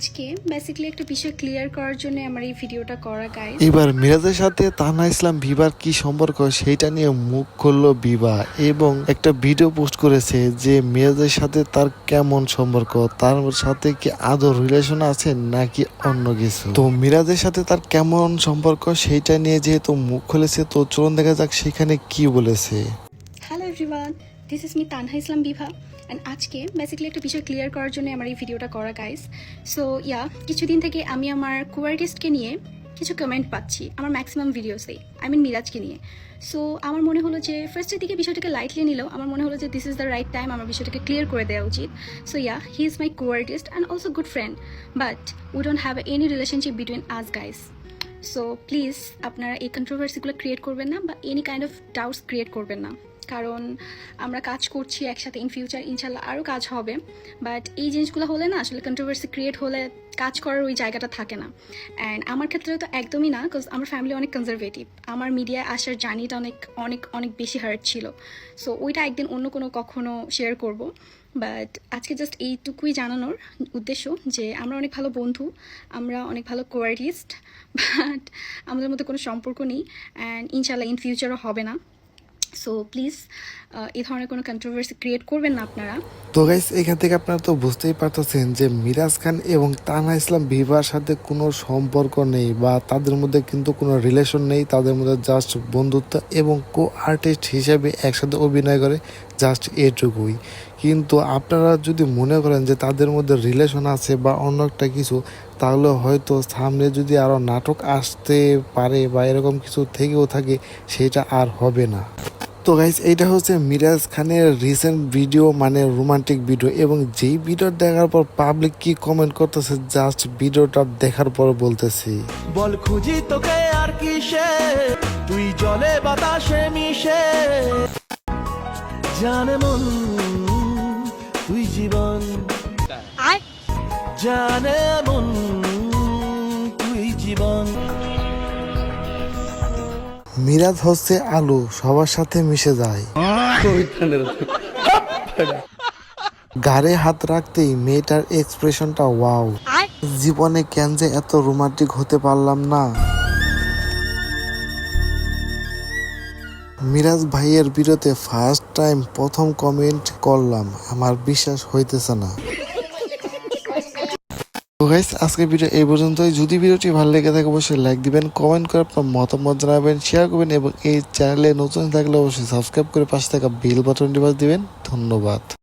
আজকে বেসিক্যালি একটা বিষয় ক্লিয়ার করার জন্য আমার এই ভিডিওটা করা গাইস এবার মিরাজের সাথে তানা ইসলাম বিবার কি সম্পর্ক সেটা নিয়ে মুখ খুললো বিবা এবং একটা ভিডিও পোস্ট করেছে যে মিরাজের সাথে তার কেমন সম্পর্ক? তার সাথে কি আদৌ রিলেশন আছে নাকি অন্য কিছু? তো মিরাজের সাথে তার কেমন সম্পর্ক সেইটা নিয়ে যেহেতু মুখ খুলেছে তো চলুন দেখা যাক সেখানে কি বলেছে। Hello everyone this is me Tanha Islam Biva. And আজকে বেসিক্যালি একটা বিষয় ক্লিয়ার করার জন্য আমার এই ভিডিওটা করা গাইস সো ইয়া কিছুদিন থেকে আমি আমার কোয়ার্টিস্টকে নিয়ে কিছু কমেন্ট পাচ্ছি, আমার ম্যাক্সিমাম ভিডিওসে আই মিন মিরাজকে নিয়ে। সো আমার মনে হলো যে ফার্স্টের দিকে বিষয়টাকে লাইটলি নিলেও, আমার মনে হলো যে this is the right time আমার বিষয়টাকে ক্লিয়ার করে দেওয়া উচিত। So yeah he is my coartist and also good friend but we don't have any relationship between us guys so please আপনারা এই কন্ট্রোভার্সিগুলো ক্রিয়েট করবেন না বা any kind of doubts create করবেন না। কারণ আমরা কাজ করছি একসাথে ইন ফিউচার ইনশাল্লাহ আরও কাজ হবে। বাট এই জিনিসগুলো হলে না, আসলে কন্ট্রোভার্সি ক্রিয়েট হলে কাজ করার ওই জায়গাটা থাকে না। অ্যান্ড আমার ক্ষেত্রে তো একদমই না বিকজ আমার ফ্যামিলি অনেক কনজারভেটিভ আমার মিডিয়ায় আসার জার্নিটা অনেক অনেক অনেক বেশি হার্ট ছিল। সো ওইটা একদিন অন্য কোনো কখনো শেয়ার করব। বাট আজকে জাস্ট এইটুকুই জানানোর উদ্দেশ্য যে, আমরা অনেক ভালো বন্ধু, আমরা অনেক ভালো কোয়ারিস্ট বাট আমাদের মধ্যে কোনো সম্পর্ক নেই। অ্যান্ড ইনশাল্লাহ ইন ফিউচারও হবে না। সো প্লিজ এই ধরনের কোনো কন্ট্রোভার্সি ক্রিয়েট করবেন আপনারা। তো গাইস এখান থেকে আপনারা তো বুঝতেই পারতেছেন যে মিরাজ খান এবং তানা ইসলাম বিবাহর সাথে কোনো সম্পর্ক নেই বা তাদের মধ্যে কিন্তু কোনো রিলেশন নেই। তাদের মধ্যে জাস্ট বন্ধুত্ব এবং কো আর্টিস্ট হিসেবে একসাথে অভিনয় করে জাস্ট এটুকুই। কিন্তু আপনারা যদি মনে করেন যে তাদের মধ্যে রিলেশন আছে বা অন্য একটা কিছু, তাহলে হয়তো সামনে যদি আরও নাটক আসতে পারে বা এরকম কিছু থেকেও থাকে, সেটা আর হবে না। তো গাইস এইটা হচ্ছে মিরাজ খানের রিসেন্ট ভিডিও মানে রোমান্টিক ভিডিও এবং যেই ভিডিও দেখার পর পাবলিক কি কমেন্ট করতেছে জাস্ট ভিডিওটা দেখার পর বলতেছি। বল খুঁজি তোকে আর কিসে? তুই জলে বাতাসে মিশে। জানে মন তুই জীবন। জানে মন। মিরাজ হচ্ছে আলু, সবার সাথে মিশে যায়। গাড়ে হাত রাখতেই মেয়েটার এক্সপ্রেশনটা ওয়াও জীবনে কেন যে এত রোমান্টিক হতে পারলাম না। মিরাজ ভাইয়ের বিরতে ফার্স্ট টাইম প্রথম কমেন্ট করলাম, আমার বিশ্বাস হইতেছে না। তো গাইস আজকে ভিডিও এই পর্যন্তই। যদি ভিডিওটি ভালো লেগে থাকে, অবশ্যই লাইক দিবেন কমেন্ট করে আপনার মতামত জানাবেন শেয়ার করবেন এবং এই চ্যানেলে নতুন থাকলে অবশ্যই সাবস্ক্রাইব করে পাশে থাকা বেল বাটনটি বাজ দিবেন। ধন্যবাদ।